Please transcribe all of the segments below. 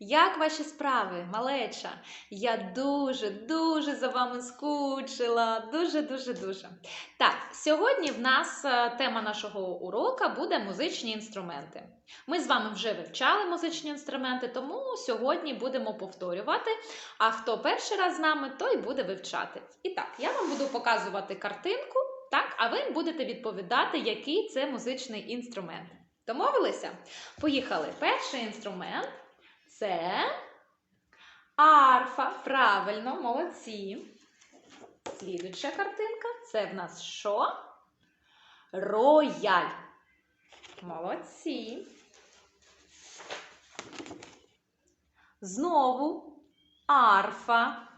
Як ваші справи, малеча? Я дуже, дуже за вами скучила. Дуже, дуже, дуже. Так, сьогодні в нас е, тема нашого урока буде музичні інструменти. Ми з вами вже вивчали музичні інструменти, тому сьогодні будемо повторювати. А хто перший раз з нами, той буде вивчати. І так, я вам буду показувати картинку, так, а ви будете відповідати, який це музичний інструмент. Домовилися? Поїхали. Перший інструмент це арфа. Правильно, молодці. Слідуюча картинка це в нас що? Рояль. Молодці. Знову арфа.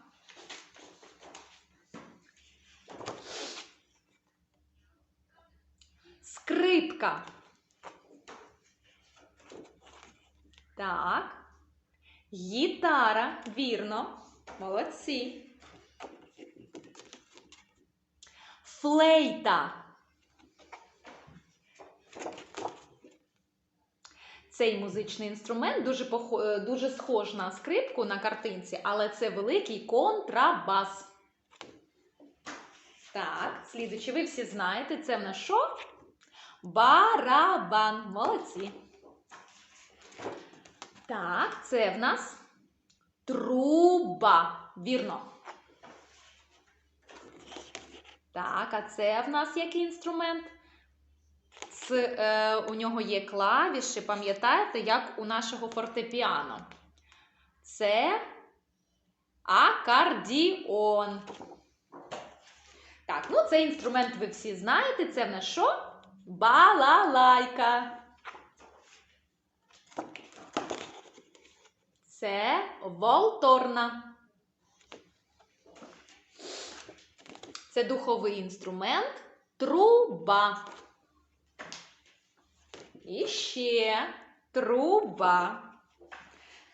Скрипка. Так. Гітара, вірно. Молодці. Флейта. Цей музичний інструмент дуже е, дуже схож на скрипку на картинці, але це великий контрабас. Так, слідуючи, ви всі знаєте, це в нас що? Барабан. Молодці. Так, це в нас труба. Вірно. Так, а це в нас який інструмент? З, е, у нього є клавіші, пам'ятаєте, як у нашого фортепіано. Це акордіон. Так, ну цей інструмент ви всі знаєте. Це в нас що? Балалайка. Це волторна. Це духовий інструмент труба. І ще труба.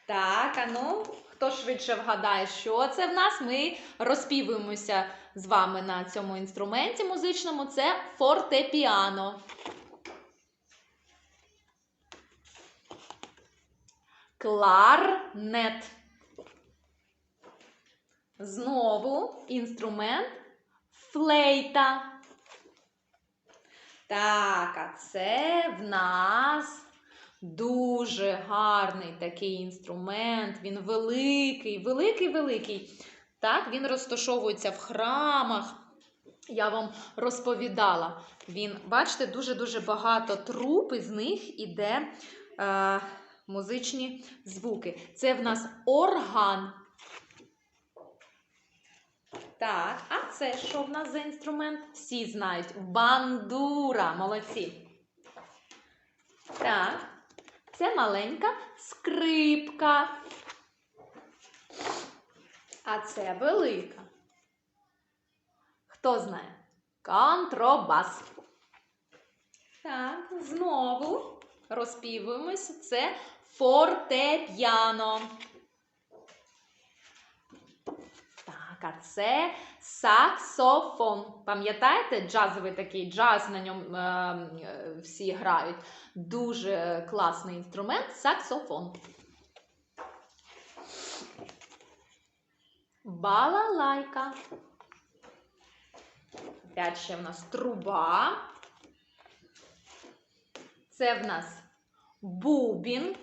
Так, а ну, хто швидше вгадає, що це в нас? Ми розпівуємося з вами на цьому інструменті музичному. Це фортепіано. Кларнет. Знову інструмент флейта. Так, а це в нас дуже гарний такий інструмент. Він великий, великий, великий. Так, він розташовується в храмах. Я вам розповідала. Він, бачите, дуже-дуже багато труб, і з них іде е, музичні звуки. Це в нас орган. Так, а це що в нас за інструмент? Всі знають. Бандура. Молодці. Так, це маленька скрипка. А це велика. Хто знає? Контробас. Так, знову розпівуємося. Це фортепіано. Так, а це саксофон. Пам'ятаєте, джазовий такий джаз на ньому е, е, всі грають. Дуже класний інструмент саксофон. Балалайка. Опять ще в нас труба. Це в нас бубін.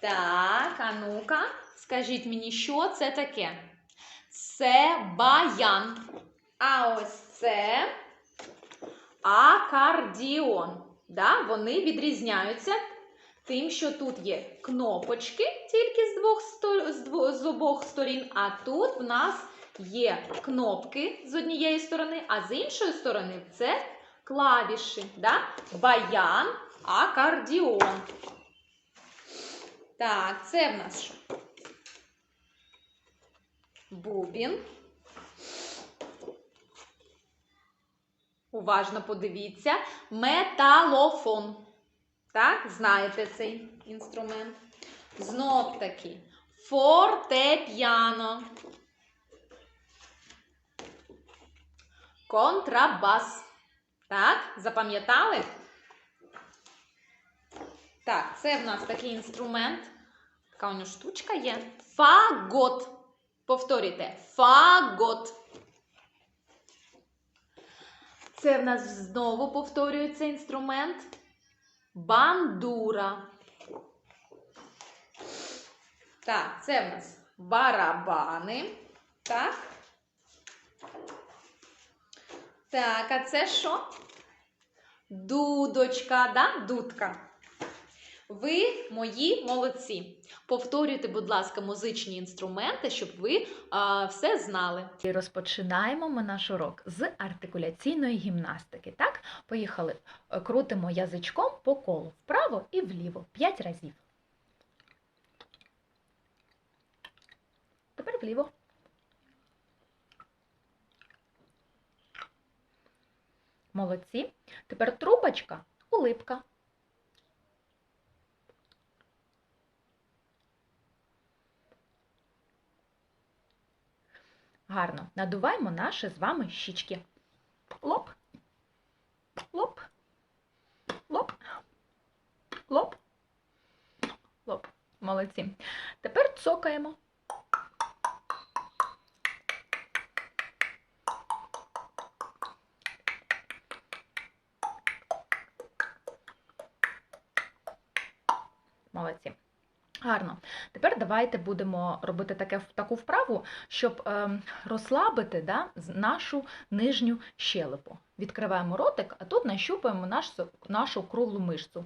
Так, а ну-ка, скажіть мені, що це таке? Це баян. А ось це акордіон. Да? Вони відрізняються тим, що тут є кнопочки тільки з двох, з з обох сторін, а тут в нас є кнопки з однієї сторони, а з іншої сторони це клавіші. Да? Баян, акордіон. Так, це в нас що? Бубін. Уважно подивіться. Металофон. Так, знаєте цей інструмент. Знов таки. Фортепіано. Контрабас. Так, запам'ятали? Так, це в нас такий інструмент така у нього штучка є. Фагот. Повторюйте. Фагот. Це в нас знову повторюється інструмент. Бандура. Так, це в нас барабани. Так. Так, а це що? Дудочка, да? Дудка. Ви мої молодці. Повторюйте, будь ласка, музичні інструменти, щоб ви а, все знали. І розпочинаємо ми наш урок з артикуляційної гімнастики. Так, поїхали. Е, Крутимо язичком по колу вправо і вліво 5 разів. Тепер вліво. Молодці. Тепер трубочка, улипка. Гарно. Надуваємо наші з вами щічки. Лоп. Лоп. Лоп. Лоп. Лоп. Молодці. Тепер цокаємо. Молодці. Гарно. Тепер давайте будемо робити таке, таку вправу, щоб ем, розслабити да, нашу нижню щелепу. Відкриваємо ротик, а тут нащупаємо наш, нашу круглу мишцю.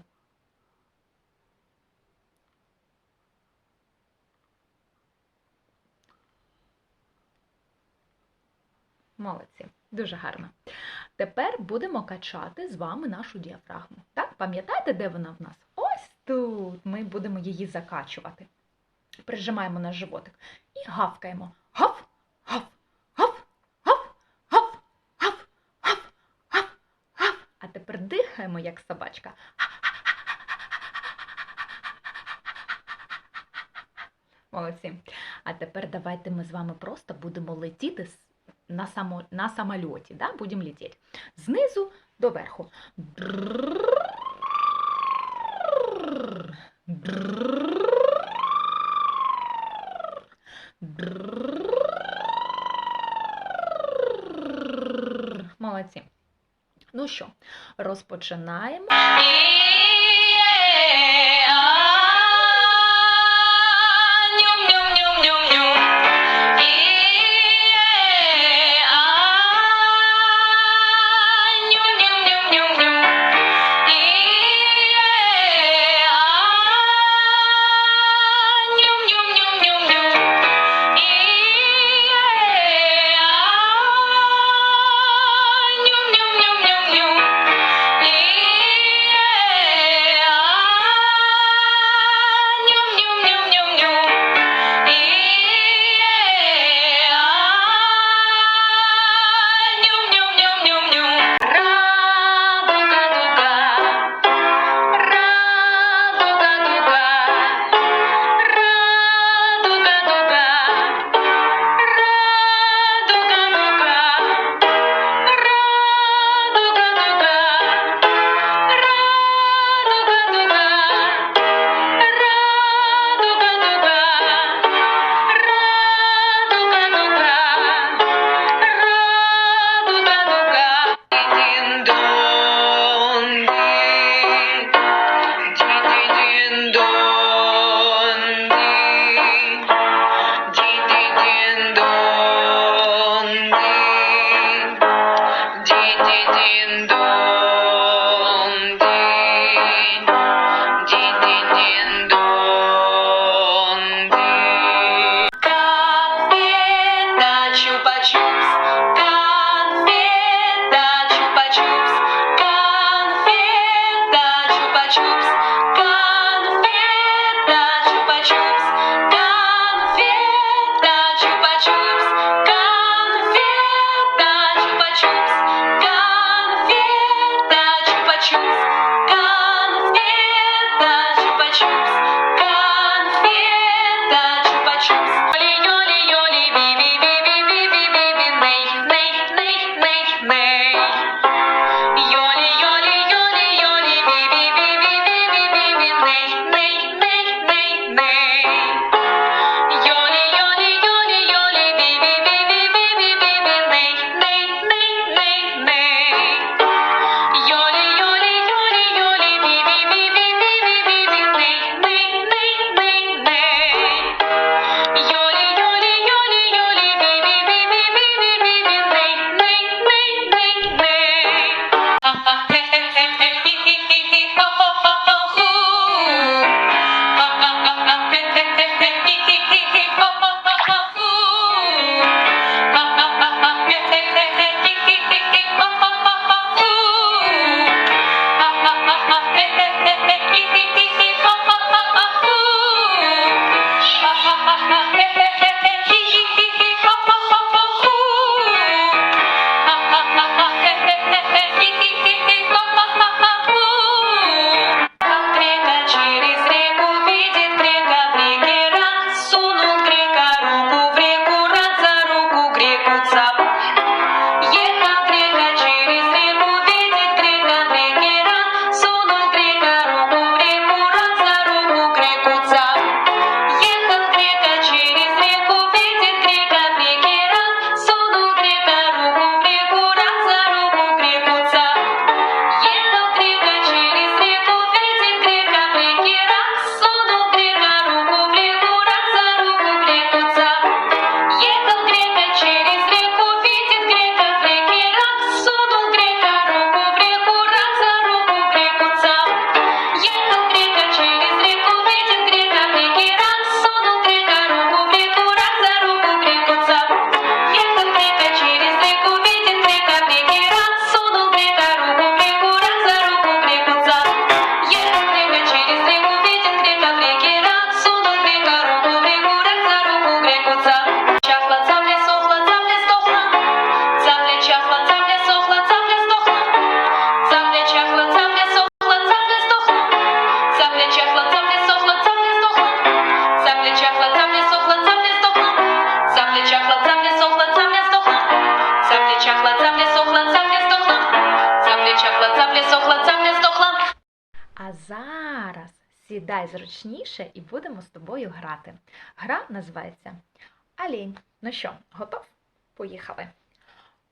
Молодці, дуже гарно. Тепер будемо качати з вами нашу діафрагму. Так, пам'ятаєте, де вона в нас? Тут. Ми будемо її закачувати. Прижимаємо наш животик і гавкаємо. Гав, гав, гав, гав, гав, гав, гав, гав, гав. А тепер дихаємо, як собачка. Молодці. А тепер давайте ми з вами просто будемо летіти на, само, на самольоті. Да? Будемо летіти. Знизу до верху. Молодці. Ну що, розпочинаємо. what's up. Сідай зручніше і будемо з тобою грати. Гра називається Олень. Ну що, готов? Поїхали.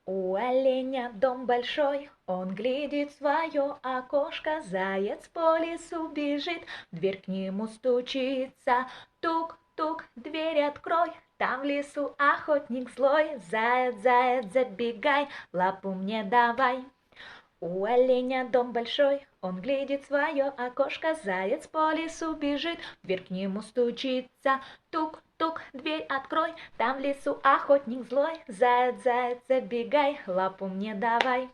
У оленя дом большой, он глядит в свое окошко, заяц по лесу бежит, дверь к нему стучится, тук-тук, дверь открой, там в лесу охотник злой, заяц, заяц, забегай, лапу мне давай. У оленя дом большой, он глядит свое окошко, заяц по лесу бежит, дверь к нему стучится, тук-тук, дверь открой, там в лесу охотник злой, заяц, заяц, забегай, лапу мне давай.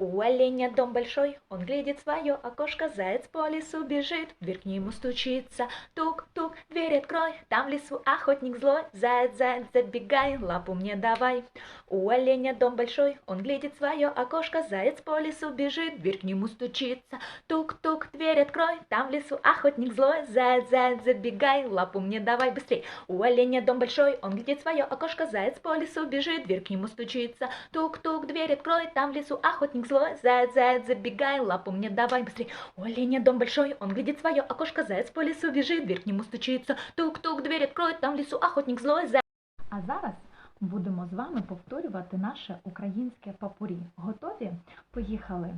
У оленя дом большой, он глядит свое окошко, заяц по лесу бежит, дверь к нему стучится, тук-тук, дверь открой, там в лесу охотник злой, заяц, заяц, забегай, лапу мне давай. У оленя дом большой, он глядит свое окошко, заяц по лесу бежит, дверь к нему стучится, тук-тук, дверь открой, там в лесу охотник злой, заяц, заяц, забегай, лапу мне давай быстрей. У оленя дом большой, он глядит свое окошко, заяц по лесу бежит, дверь к нему стучится, тук-тук, дверь открой, там в лесу охотник злой, заяц, заяц, забегай, лапу мне давай быстрей. У оленя дом большой, он глядит свое окошко, заяц по лесу бежит, дверь к нему стучится, тук-тук, дверь откроет, там в лесу охотник злой, заяц. А зараз будемо з вами повторювати наше українське папурі. Готові? Поїхали.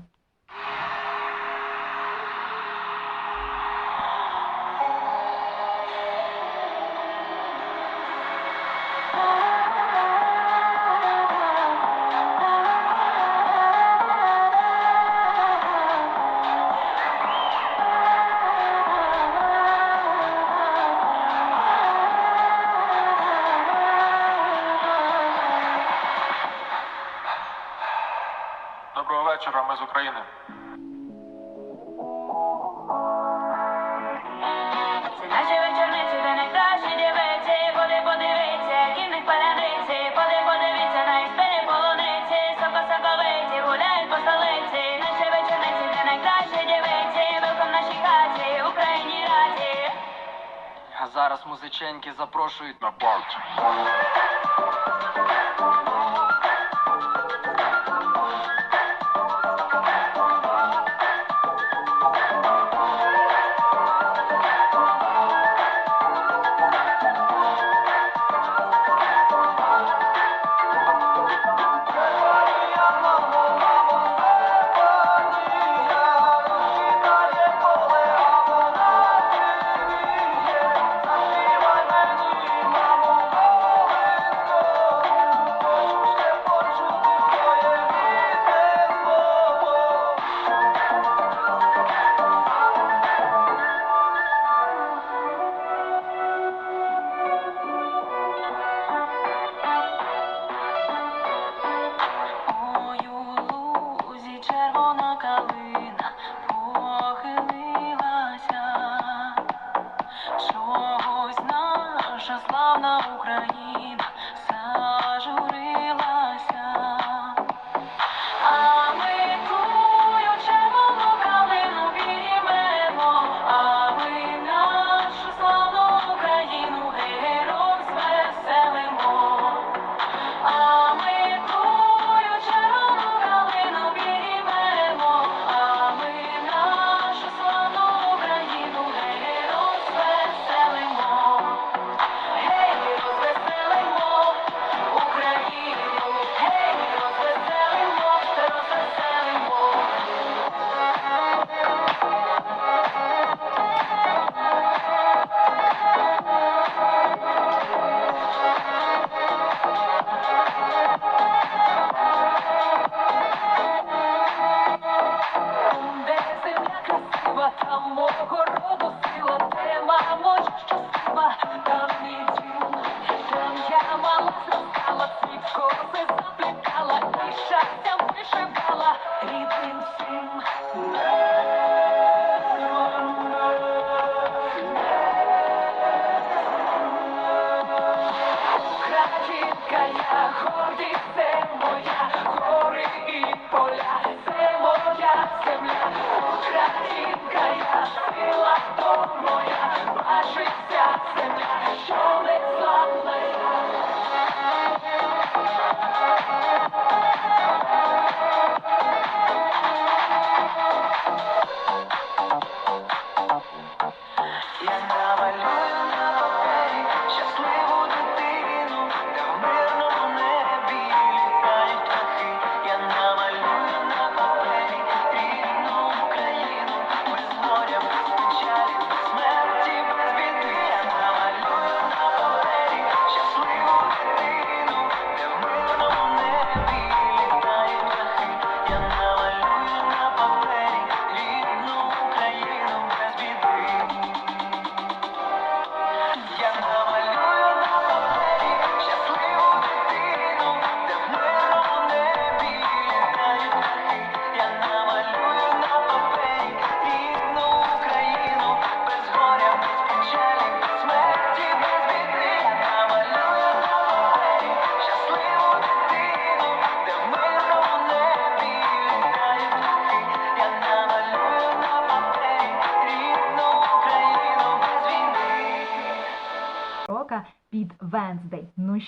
Зараз музиченьки запрошують на парті.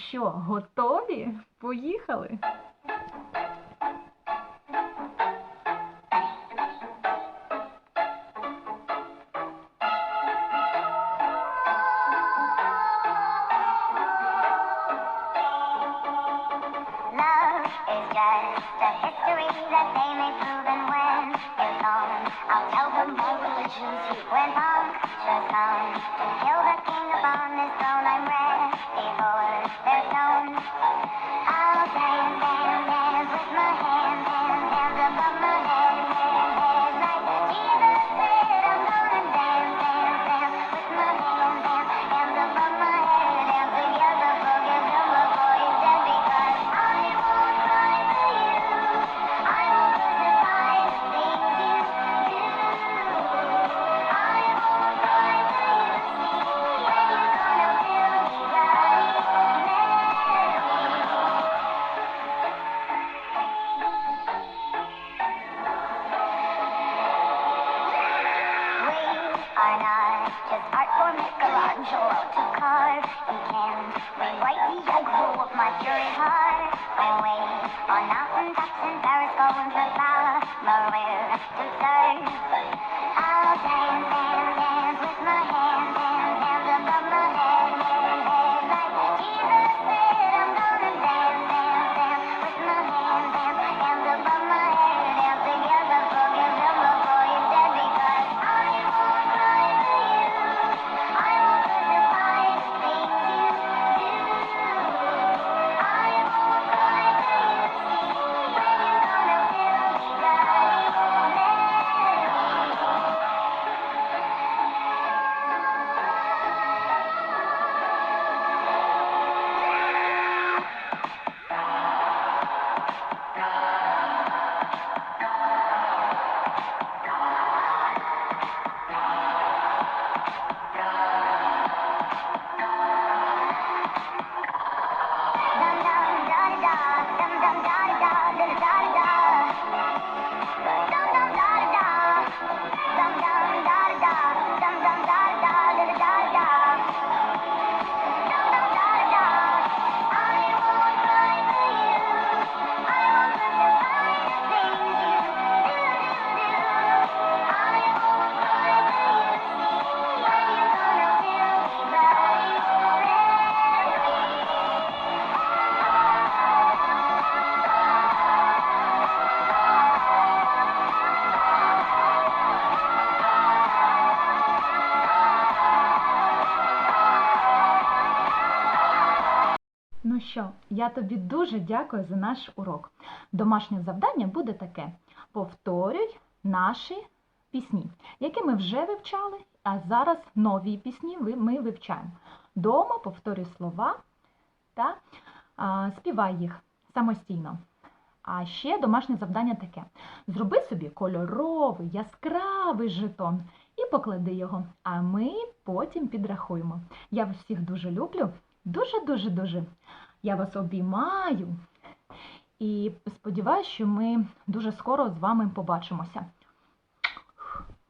що готові. що я тобі дуже дякую за наш урок. Домашнє завдання буде таке: повторюй наші пісні, які ми вже вивчали, а зараз нові пісні ми вивчаємо. Дома повторюй слова та а, співай їх самостійно. А ще домашнє завдання таке: зроби собі кольоровий, яскравий жетон і поклади його, а ми потім підрахуємо. Я всіх дуже люблю. Дуже-дуже-дуже. Я вас обіймаю і сподіваюся, що ми дуже скоро з вами побачимося.